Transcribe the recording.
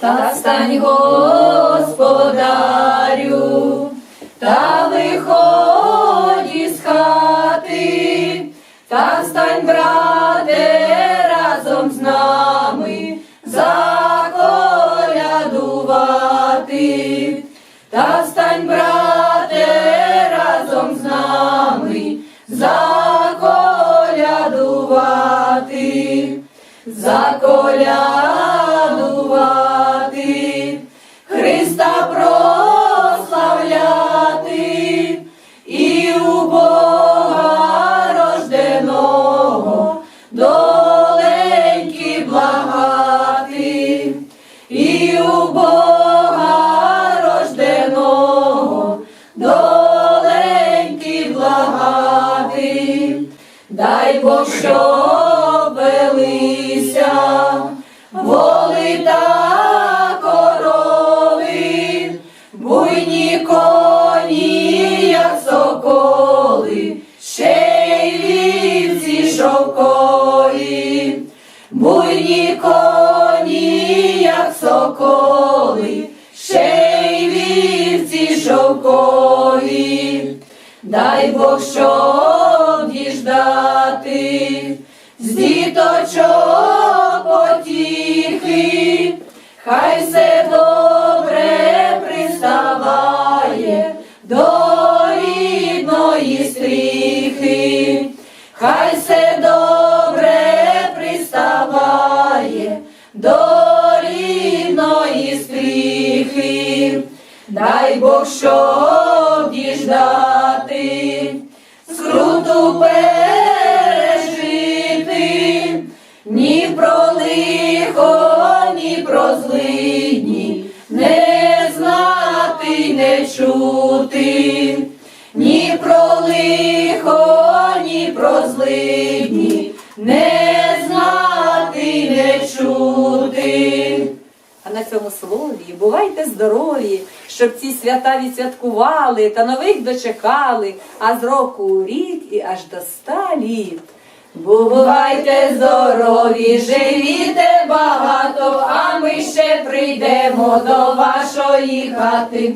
та стань господарю, та виходь із хати, та стань, брате, разом з нами заколядувати, та стань, брате, разом з нами заколядувати, заколядувати, благати, дай Бог, щоб велися. Воли та корови, буйні коні, як соколи, ще й вівці шовкові, буйні коні, як соколи, дай Бог, щоб діждати з діточок потіхи, хай все добре приставає до рідної стріхи, хай все добре приставає до рідної стріхи, дай Бог, щоб діждати, чути, ні про лихо, ні про злидні, не знати, не чути. А на цьому слові бувайте здорові, щоб ці свята відсвяткували та нових дочекали, а з року у рік і аж до ста літ. Бувайте здорові, живіте багато, а ми ще прийдемо до вашої хати.